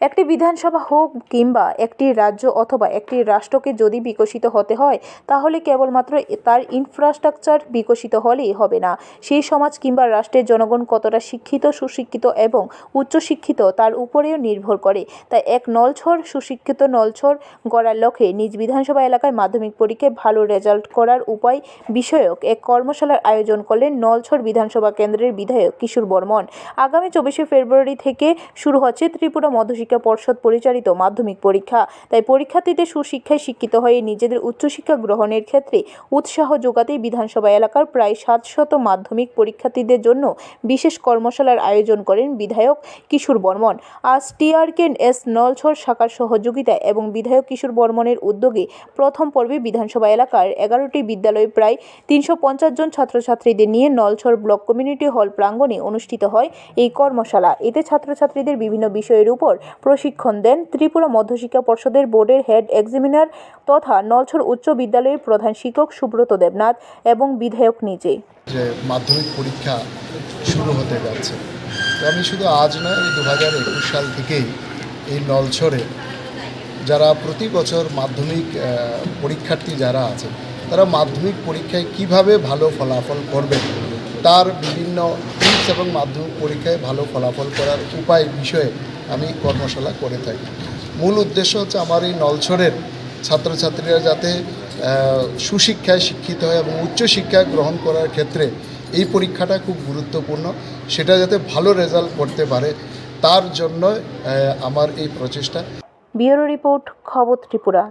একটি বিধানসভা হোক কিংবা একটি রাজ্য অথবা একটি রাষ্ট্রকে যদি বিকশিত হতে হয়, তাহলে কেবলমাত্র তার ইনফ্রাস্ট্রাকচার বিকশিত হলেই হবে না। সেই সমাজ কিংবা রাষ্ট্রের জনগণ কতটা শিক্ষিত, সুশিক্ষিত এবং উচ্চশিক্ষিত তার উপরেও নির্ভর করে। তাই এক নলছর, সুশিক্ষিত নলছর গড়ার লক্ষ্যে নিজ বিধানসভা এলাকায় মাধ্যমিক পরীক্ষায় ভালো রেজাল্ট করার উপায় বিষয়ক এক কর্মশালার আয়োজন করলেন নলছর বিধানসভা কেন্দ্রের বিধায়ক কিশোর বর্মন। আগামী চব্বিশে ফেব্রুয়ারি থেকে শুরু হচ্ছে ত্রিপুরা মধ্যশিক্ষা পর্ষদ পরিচালিত মাধ্যমিক পরীক্ষা। তাই পরীক্ষার্থীদের সুশিক্ষায় শিক্ষিত হয়ে নিজেদের উচ্চশিক্ষা গ্রহণের ক্ষেত্রে উৎসাহ যোগাতেই বিধানসভা এলাকার প্রায় সাতশত মাধ্যমিক পরীক্ষার্থীদের জন্য বিশেষ কর্মশালার আয়োজন করেন বিধায়ক কিশোর বর্মন। আজ টিআরকেন এস নলছর শাখার সহযোগিতায় এবং বিধায়ক কিশোর বর্মনের উদ্যোগে প্রথম পর্বে বিধানসভা এলাকার এগারোটি বিদ্যালয়ে প্রায় তিনশো পঞ্চাশ জন ছাত্রছাত্রীদের নিয়ে নলছর ব্লক কমিউনিটি হল প্রাঙ্গণে অনুষ্ঠিত হয় এই কর্মশালা। এতে ছাত্রছাত্রীদের বিভিন্ন বিষয়ের উপর প্রশিক্ষণ দেন ত্রিপুরা মধ্যশিক্ষা পর্ষদের বোর্ডের হেড এক্সামিনার তথা নলছর উচ্চ বিদ্যালয়ের প্রধান শিক্ষক সুব্রত দেবনাথ এবং বিধায়ক নিজে। যে মাধ্যমিক পরীক্ষা শুরু হতে যাচ্ছে। আমি শুধু আজ নয় দু হাজার একুশ সাল থেকেই এই নলছরে যারা প্রতি বছর মাধ্যমিক পরীক্ষার্থী যারা আছে তারা মাধ্যমিক পরীক্ষায় কীভাবে ভালো ফলাফল করবে, তার বিভিন্ন টিপস এবং মাধ্যমিক পরীক্ষায় ভালো ফলাফল করার উপায় বিষয়ে আমি কর্মশালা করে থাকি। মূল উদ্দেশ্য হচ্ছে আমার এই নলছড়ের ছাত্রছাত্রীরা যাতে সুশিক্ষায় শিক্ষিত হয় এবং উচ্চশিক্ষা গ্রহণ করার ক্ষেত্রে এই পরীক্ষাটা খুব গুরুত্বপূর্ণ। সেটা যাতে ভালো রেজাল্ট করতে পারে, তার জন্য আমার এই প্রচেষ্টা। ব্যুরো রিপোর্ট, খবর ত্রিপুরা।